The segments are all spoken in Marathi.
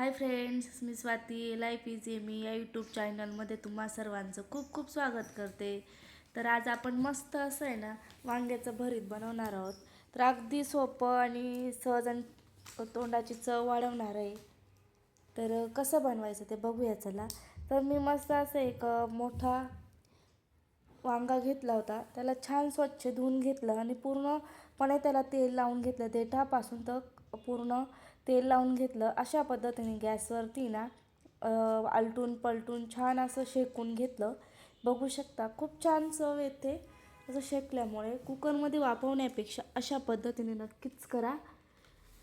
हाय फ्रेंड्स मी स्वाती. लाईफ इझी मी या यूट्यूब चॅनलमध्ये तुम्हा सर्वांचं खूप खूप स्वागत करते. तर आज आपण मस्त असं आहे ना वांग्याचं भरीत बनवणार आहोत. तर अगदी सोपं आणि सहज आणि तोंडाची चव वाढवणार आहे. तर कसं बनवायचं ते बघूया चला. तर मी मस्त असं एक मोठा वांगा घेतला होता. त्याला छान स्वच्छ धुवून घेतलं आणि पूर्णपणे त्याला तेल लावून घेतलं. देठापासून तर पूर्ण तेल लावून घेतलं. अशा पद्धतीने गॅसवरती ना आलटून पलटून छान असं शेकून घेतलं. बघू शकता खूप छान चव येते असं शेकल्यामुळे. कुकरमध्ये वापरण्यापेक्षा अशा पद्धतीने नक्कीच करा.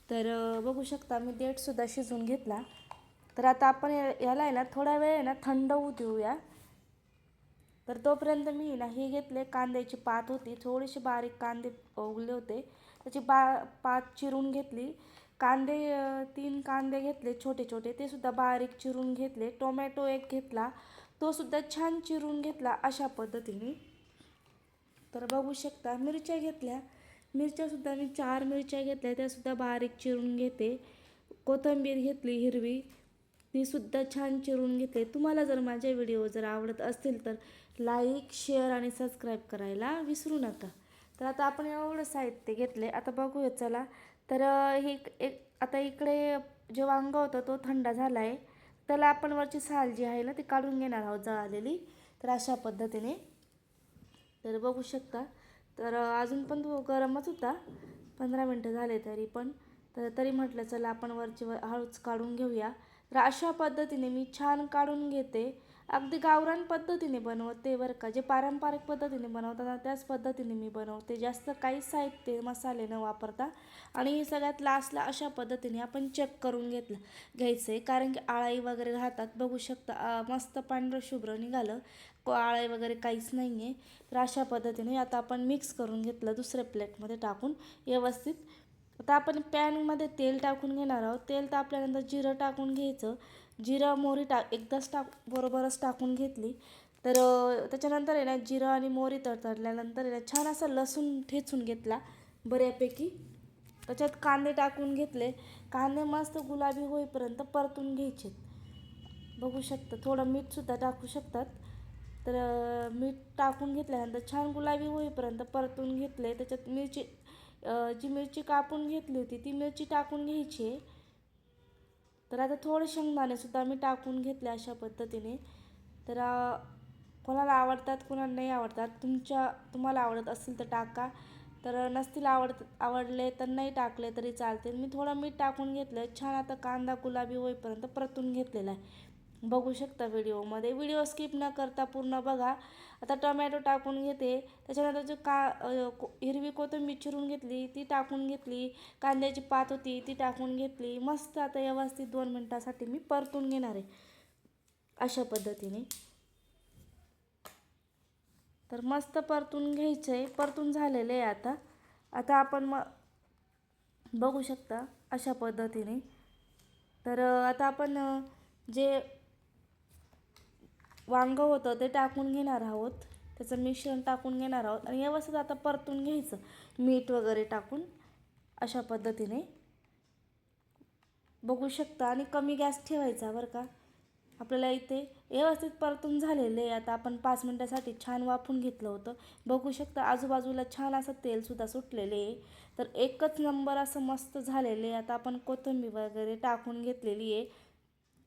तर बघू शकता मी देठसुद्धा शिजवून घेतला. तर आता आपण या- याला आहे ना थोडा वेळ आहे ना थंड होऊ देऊया. तर तोपर्यंत मी ना हे घेतले कांद्याची पात होती. थोडीशी बारीक कांदे उगले होते. त्याची बा पात चिरून घेतली. कांदे तीन कांदे घेतले छोटे छोटे. ते सुद्धा बारीक चिरून घेतले. टोमॅटो एक घेतला. तो सुद्धा छान चिरून घेतला अशा पद्धतीने. तर बघू शकता मिरच्या घेतल्या. मिरच्यासुद्धा मी चार मिरच्या घेतल्या. त्यासुद्धा बारीक चिरून घेते. कोथिंबीर घेतली हिरवी. ती सुद्धा छान चिरून घेते. तुम्हाला जर माझे व्हिडिओ जर आवडत असतील तर लाईक शेअर आणि सबस्क्राईब करायला विसरू नका. तर आता आपण एवढं साहित्य घेतले. आता बघूया चला. तर हे एक- एक आता इकडे जे वांगा होतं तो थंड झाला आहे त्याला आपण वरची साल जी आहे ना ती काढून घेणार आहोत जळालेली. तर अशा पद्धतीने. तर बघू शकता. तर अजून पण तो गरमच होता. पंधरा मिनटं झाले तरी पण. तर तरी म्हटलं चला आपण वरची वर हळूच काढून घेऊया. अशा पद्धतीने मी छान काढून घेते. अगदी गावरान पद्धतीने बनवते बरं का. जे पारंपरिक पद्धतीने बनवताना त्याच पद्धतीने मी बनवते. जास्त काहीच साहित्य मसाले न वापरता. आणि सगळ्यात लास्टला अशा पद्धतीने आपण चेक करून घेतलं. घ्यायचं आहे कारण की आळाई वगैरे राहतात. बघू शकता मस्त पांढरं शुभ्र निघालं. को आळाई वगैरे काहीच नाही आहे तर अशा पद्धतीने आता आपण मिक्स करून घेतलं दुसऱ्या प्लेटमध्ये टाकून. व्यवस्थित आता आपण पॅनमध्ये तेल टाकून घेणार आहोत. तेल तापल्यानंतर जिरं टाकून घ्यायचं. जिरं मोहरी टाक एकदाच टाक बरोबरच टाकून घेतली. तर त्याच्यानंतर आहे ना जिरं आणि मोहरी तडतडल्यानंतर आहे ना छान असा लसूण ठेचून घेतला बऱ्यापैकी. त्याच्यात कांदे टाकून घेतले. कांदे मस्त गुलाबी होईपर्यंत परतून घ्यायचे. बघू शकता थोडं मीठसुद्धा टाकू शकतात. तर मीठ टाकून घेतल्यानंतर छान गुलाबी होईपर्यंत परतून घेतले. त्याच्यात मिरची जी मिरची कापून घेतली होती ती मिरची टाकून घ्यायची आहे. तर आता थोडे शेंगदाणेसुद्धा मी टाकून घेतले अशा पद्धतीने. तर कोणाला आवडतात कोणाला नाही आवडतात तुमच्या तुम्हाला आवडत असतील तर टाका. तर नसतील आवडत आवडले तर नाही टाकले तरी चालते. मी थोडं मीठ टाकून घेतलं छान आता कांदा गुलाबी होईपर्यंत परतून घेतलेला आहे. बघू शकता व्हिडिओमध्ये. व्हिडिओ स्किप न करता पूर्ण बघा. आता टोमॅटो टाकून घेते. त्याच्यानंतर जो का हिरवी कोथिंबीर चिरून घेतली ती टाकून घेतली. कांद्याची पात होती ती टाकून घेतली. मस्त आता व्यवस्थित दोन मिनटासाठी मी परतून घेणार आहे. अशा पद्धतीने. तर मस्त परतून घ्यायचं आहे परतून झालेलं आहे आता. आता आपण म बघू शकता अशा पद्धतीने. तर आता आपण जे वांगं होतं ते टाकून घेणार आहोत. त्याचं मिश्रण टाकून घेणार आहोत. आणि व्यवस्थित आता परतून घ्यायचं. मीठ वगैरे टाकून अशा पद्धतीने. बघू शकता. आणि कमी गॅस ठेवायचा बरं का. आपल्याला इथे व्यवस्थित परतून झालेले आहे. आता आपण पाच मिनटासाठी छान वाफून घेतलं होतं. बघू शकता आजूबाजूला छान असं तेलसुद्धा सुटलेले आहे. तर एकच नंबर असं मस्त झालेले आहे. आता आपण कोथिंबीर वगैरे टाकून घेतलेली आहे.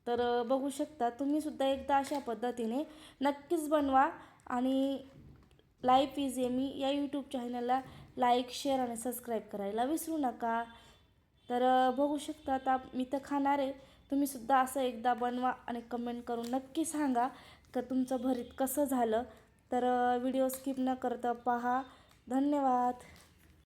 तर बघू शकता तुम्हीसुद्धा एकदा अशा पद्धतीने नक्कीच बनवा आणि लाईफ इज मी या यूट्यूब चॅनलला लाईक शेअर आणि सबस्क्राईब करायला विसरू नका. तर बघू शकता आता मी तर खाणार आहे. तुम्हीसुद्धा असं एकदा बनवा आणि कमेंट करून नक्की सांगा का तुमचं भरीत कसं झालं. तर व्हिडिओ स्किप न करता पहा. धन्यवाद.